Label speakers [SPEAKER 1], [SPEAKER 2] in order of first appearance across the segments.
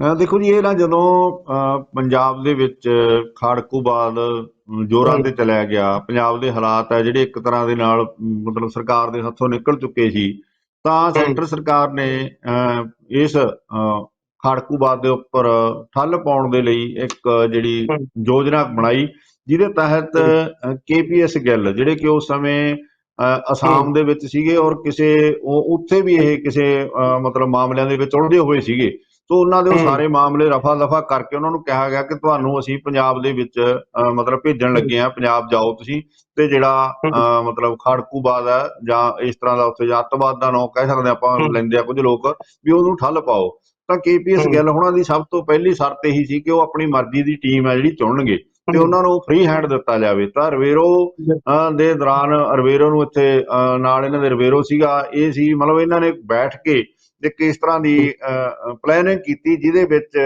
[SPEAKER 1] ਦੇਖੋ ਜੀ ਇਹ ਨਾ ਜਦੋਂ ਪੰਜਾਬ ਦੇ ਵਿੱਚ ਖਾੜਕੂਵਾਦ ਜ਼ੋਰਾਂ ਤੇ ਚਲਿਆ ਗਿਆ ਪੰਜਾਬ ਦੇ ਹਾਲਾਤ ਹੈ ਜਿਹੜੇ ਇੱਕ ਤਰ੍ਹਾਂ ਦੇ ਨਾਲ ਮਤਲਬ ਸਰਕਾਰ ਦੇ ਹੱਥੋਂ ਨਿਕਲ ਚੁੱਕੇ ਸੀ ਤਾਂ ਸੈਂਟਰ ਸਰਕਾਰ ਨੇ ਇਸ ਖਾੜਕੂਵਾਦ ਦੇ ਉੱਪਰ ਠੱਲ ਪਾਉਣ ਦੇ ਲਈ ਇੱਕ ਜਿਹੜੀ। ਯੋਜਨਾ ਬਣਾਈ ਜਿਹਦੇ ਤਹਿਤ ਕੇਪੀਐਸ ਗਿੱਲ ਜਿਹੜੇ ਕਿ ਉਸ ਸਮੇਂ ਅਸਾਮ ਦੇ ਵਿੱਚ ਸੀਗੇ ਔਰ ਕਿਸੇ ਉਹ ਉੱਥੇ ਵੀ ਇਹ ਕਿਸੇ ਮਤਲਬ ਮਾਮਲਿਆਂ ਦੇ ਵਿੱਚ ਉਲਝੇ ਹੋਏ ਸੀਗੇ। ਤੋ ਉਹਨਾਂ ਦੇ ਉਹ। ਸਾਰੇ ਮਾਮਲੇ ਰਫਾ ਦਫਾ ਕਰਕੇ ਉਹਨਾਂ ਨੂੰ ਕਿਹਾ ਗਿਆ ਕਿ ਤੁਹਾਨੂੰ ਅਸੀਂ ਪੰਜਾਬ ਦੇ ਵਿੱਚ ਮਤਲਬ ਭੇਜਣ ਲੱਗੇ ਆ ਪੰਜਾਬ ਜਾਓ ਤੁਸੀਂ ਤੇ ਜਿਹੜਾ ਮਤਲਬ ਖੜਕੂਬਾਦ ਹੈ ਜਾਂ ਇਸ ਤਰ੍ਹਾਂ ਦਾ ਉੱਥੇ ਅੱਤਵਾਦ ਦਾ ਨਾਂ ਕਹਿ ਸਕਦੇ ਆਪਾਂ। ਲੈਂਦੇ ਆ ਕੁਝ ਲੋਕ ਵੀ ਉਹਨੂੰ ਠੱਲ ਪਾਓ ਤਾਂ ਕੇਪੀਐਸ। ਗਿੱਲ ਉਹਨਾਂ ਦੀ ਸਭ ਤੋਂ ਪਹਿਲੀ ਸ਼ਰਤ ਇਹੀ ਸੀ ਕਿ ਉਹ ਆਪਣੀ ਮਰਜ਼ੀ ਦੀ ਟੀਮ ਹੈ ਜਿਹੜੀ ਚੁਣਨਗੇ ਤੇ ਉਹਨਾਂ ਨੂੰ ਫ੍ਰੀ ਹੈਂਡ ਦਿੱਤਾ ਜਾਵੇ ਤਾਂ ਰਵੇਰੋ ਦੇ ਦੌਰਾਨ ਰਵੇਰੋ ਨੂੰ ਇੱਥੇ ਨਾਲ ਇਹਨਾਂ ਦੇ ਰਵੇਰੋ ਸੀਗਾ ਇਹ ਸੀ ਮਤਲਬ ਇਹਨਾਂ ਨੇ ਬੈਠ ਕੇ ਇੱਕ ਇਸ ਤਰ੍ਹਾਂ ਦੀ ਪਲੈਨਿੰਗ ਕੀਤੀ ਜਿਹਦੇ ਵਿੱਚ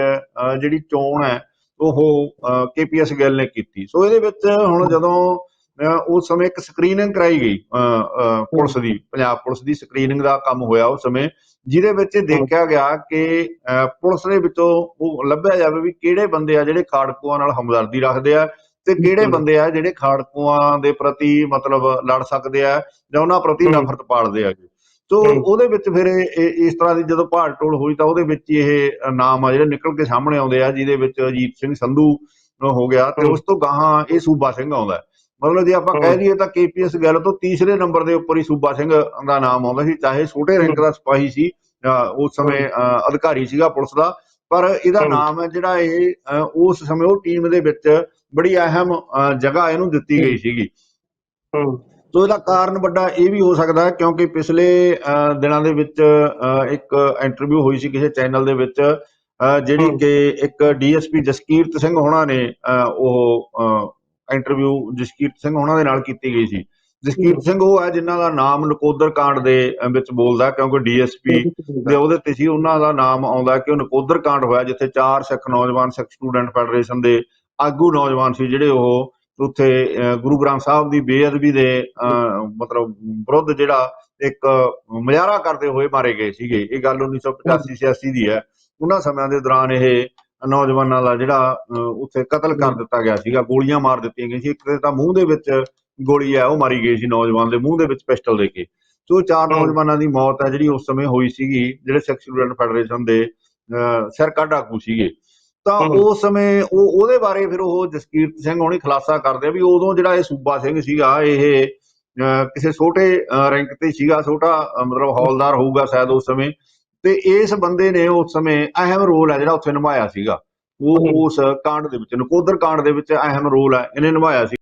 [SPEAKER 1] ਜਿਹੜੀ ਚੋਣ ਹੈ ਉਹ ਕੇਪੀਐਸ ਗਿੱਲ ਨੇ ਕੀਤੀ ਸੋ ਇਹਦੇ ਵਿੱਚ ਹੁਣ ਜਦੋਂ ਉਸ ਸਮੇਂ ਇੱਕ ਸਕਰੀਨਿੰਗ ਕਰਾਈ ਗਈ ਪੁਲਿਸ ਦੀ ਪੰਜਾਬ ਪੁਲਿਸ ਦੀ ਸਕਰੀਨਿੰਗ ਦਾ ਕੰਮ ਹੋਇਆ ਉਸ ਸਮੇਂ ਜਿਹਦੇ ਵਿੱਚ ਦੇਖਿਆ ਗਿਆ ਕਿ ਪੁਲਿਸ ਦੇ ਵਿੱਚੋਂ ਉਹ ਲੱਭਿਆ ਜਾਵੇ ਵੀ ਕਿਹੜੇ ਬੰਦੇ ਆ ਜਿਹੜੇ ਖਾੜਕੂਆਂ ਨਾਲ ਹਮਦਰਦੀ ਰੱਖਦੇ ਆ ਤੇ ਕਿਹੜੇ। ਬੰਦੇ ਆ ਜਿਹੜੇ ਖਾੜਕੂਆਂ ਦੇ ਪ੍ਰਤੀ ਮਤਲਬ ਲੜ ਸਕਦੇ ਆ ਜਾਂ ਉਹਨਾਂ ਪ੍ਰਤੀ। ਨਫ਼ਰਤ ਪਾਲਦੇ ਆ ਸੋ। ਉਹਦੇ ਵਿੱਚ ਫਿਰ ਇਸ ਤਰ੍ਹਾਂ ਦੀ ਜਦੋਂ ਭਾਲ ਟੋਲ ਹੋਈ ਤਾਂ ਉਹਦੇ ਵਿੱਚ ਇਹ ਨਾਮ ਆ ਜਿਹੜੇ ਨਿਕਲ ਕੇ ਸਾਹਮਣੇ ਆਉਂਦੇ ਆ ਜਿਹਦੇ ਵਿੱਚ ਅਜੀਤ ਸਿੰਘ ਸੰਧੂ ਹੋ ਗਿਆ ਤੇ। ਉਸ ਤੋਂ ਗਾਹਾਂ ਇਹ ਸੂਬਾ ਸਿੰਘ ਆਉਂਦਾ ਹੈ। ਮਤਲਬ ਜੇ ਆਪਾਂ ਕਹਿ। ਦਈਏ ਤਾਂ ਕੇਪੀਐਸ ਗੱਲ ਤੋਂ ਤੀਸਰੇ ਨੰਬਰ ਦੇ ਉੱਪਰ ਹੀ ਸੂਬਾ ਸਿੰਘ ਦਾ ਨਾਮ ਆਉਂਦਾ ਸੀ ਚਾਹੇ ਛੋਟੇ ਰੈਂਕ ਦਾ ਸਿਪਾਹੀ ਸੀ ਉਸ ਸਮੇਂ ਅਧਿਕਾਰੀ ਸੀਗਾ ਪੁਲਿਸ ਦਾ ਪਰ ਇਹਦਾ। ਨਾਮ ਹੈ ਜਿਹੜਾ ਇਹ ਉਸ ਸਮੇਂ ਉਹ ਟੀਮ ਦੇ ਵਿੱਚ ਬੜੀ ਅਹਿਮ ਜਗ੍ਹਾ ਇਹਨੂੰ ਦਿੱਤੀ ਗਈ ਸੀਗੀ ਸੋ ਇਹਦਾ ਕਾਰਨ ਵੱਡਾ ਇਹ ਵੀ ਹੋ ਸਕਦਾ ਹੈ ਕਿਉਂਕਿ ਪਿਛਲੇ ਦਿਨਾਂ ਦੇ ਵਿੱਚ ਇੱਕ ਇੰਟਰਵਿਊ ਹੋਈ ਸੀ ਕਿਸੇ ਚੈਨਲ ਦੇ ਵਿੱਚ ਜਿਹੜੀ। ਕਿ ਇੱਕ ਡੀਐਸਪੀ ਜਸਕੀਰਤ ਸਿੰਘ ਹੋਣਾ ਨੇ ਉਹ ਇੰਟਰਵਿਊ ਜਸਕੀਰਤ ਸਿੰਘ ਹੋਣਾ ਦੇ ਨਾਲ ਕੀਤੀ ਗਈ ਸੀ। ਜਸਕੀਰਤ ਸਿੰਘ ਉਹ ਹੈ ਜਿਨ੍ਹਾਂ ਦਾ ਨਾਮ ਨਕੋਦਰ ਕਾਂਡ ਦੇ ਵਿੱਚ ਬੋਲਦਾ ਕਿਉਂਕਿ ਡੀਐਸਪੀ ਦੇ ਉਹਦੇ ਤੇ ਸੀ ਉਹਨਾਂ ਦਾ ਨਾਮ ਆਉਂਦਾ ਕਿ ਉਹ ਨਕੋਦਰ ਕਾਂਡ ਹੋਇਆ ਜਿੱਥੇ ਚਾਰ ਸਿੱਖ ਨੌਜਵਾਨ ਸਿੱਖ ਸਟੂਡੈਂਟ ਫੈਡਰੇਸ਼ਨ ਦੇ ਆਗੂ ਨੌਜਵਾਨ ਸੀ ਜਿਹੜੇ ਉਹ ਉੱਥੇ ਗੁਰੂ ਗ੍ਰੰਥ ਸਾਹਿਬ ਦੀ ਬੇਅਦਬੀ ਦੇ ਅਹ, ਮਤਲਬ ਵਿਰੁੱਧ ਜਿਹੜਾ ਇੱਕ ਮੁਜ਼ਾਹਰਾ ਕਰਦੇ ਹੋਏ ਮਾਰੇ ਗਏ ਸੀਗੇ। ਇਹ ਗੱਲ 1985 86 ਦੀ ਹੈ। ਉਹਨਾਂ ਸਮਿਆਂ ਦੇ ਦੌਰਾਨ ਇਹ ਨੌਜਵਾਨਾਂ ਦਾ ਜਿਹੜਾ ਅਹ, ਉੱਥੇ ਕਤਲ ਕਰ ਦਿੱਤਾ ਗਿਆ ਸੀਗਾ। ਗੋਲੀਆਂ ਮਾਰ ਦਿੱਤੀਆਂ ਗਈਆਂ ਸੀ। ਇੱਕ ਦੇ ਤਾਂ ਮੂੰਹ ਦੇ ਵਿੱਚ ਗੋਲੀ ਹੈ ਉਹ ਮਾਰੀ ਗਈ ਸੀ ਨੌਜਵਾਨ ਦੇ ਮੂੰਹ ਦੇ ਵਿੱਚ ਪਿਸਟਲ ਦੇ ਕੇ। ਸੋ ਚਾਰ ਨੌਜਵਾਨਾਂ ਦੀ ਮੌਤ ਹੈ ਜਿਹੜੀ ਉਸ ਸਮੇਂ ਹੋਈ ਸੀਗੀ ਜਿਹੜੇ ਸਿੱਖ ਸਟੂਡੈਂਟ ਫੈਡਰੇਸ਼ਨ ਦੇ ਅਹ, ਸਿਰਕੱਢ ਆਗੂ ਸੀਗੇ। ਤਾਂ। ਉਸ ਸਮੇਂ ਉਹ ਉਹਦੇ ਬਾਰੇ ਫਿਰ ਉਹ ਜਸਕੀਰਤ ਸਿੰਘ ਹੋਣੀ ਖੁਲਾਸਾ ਕਰਦੇ ਆ ਵੀ ਉਦੋਂ ਜਿਹੜਾ ਇਹ ਸੂਬਾ ਸਿੰਘ ਸੀਗਾ ਇਹ ਕਿਸੇ ਛੋਟੇ ਰੈਂਕ ਤੇ ਸੀਗਾ ਛੋਟਾ ਮਤਲਬ ਹੌਲਦਾਰ ਹੋਊਗਾ ਸ਼ਾਇਦ ਉਸ ਸਮੇਂ ਤੇ ਇਸ ਬੰਦੇ ਨੇ ਉਸ ਸਮੇਂ ਅਹਿਮ ਰੋਲ ਹੈ ਜਿਹੜਾ ਉੱਥੇ ਨਿਭਾਇਆ ਸੀਗਾ ਉਹ। ਉਸ ਕਾਂਡ ਦੇ ਵਿੱਚ ਨਕੋਦਰ ਕਾਂਡ ਦੇ ਵਿੱਚ ਅਹਿਮ ਰੋਲ ਹੈ ਇਹਨੇ ਨਿਭਾਇਆ ਸੀ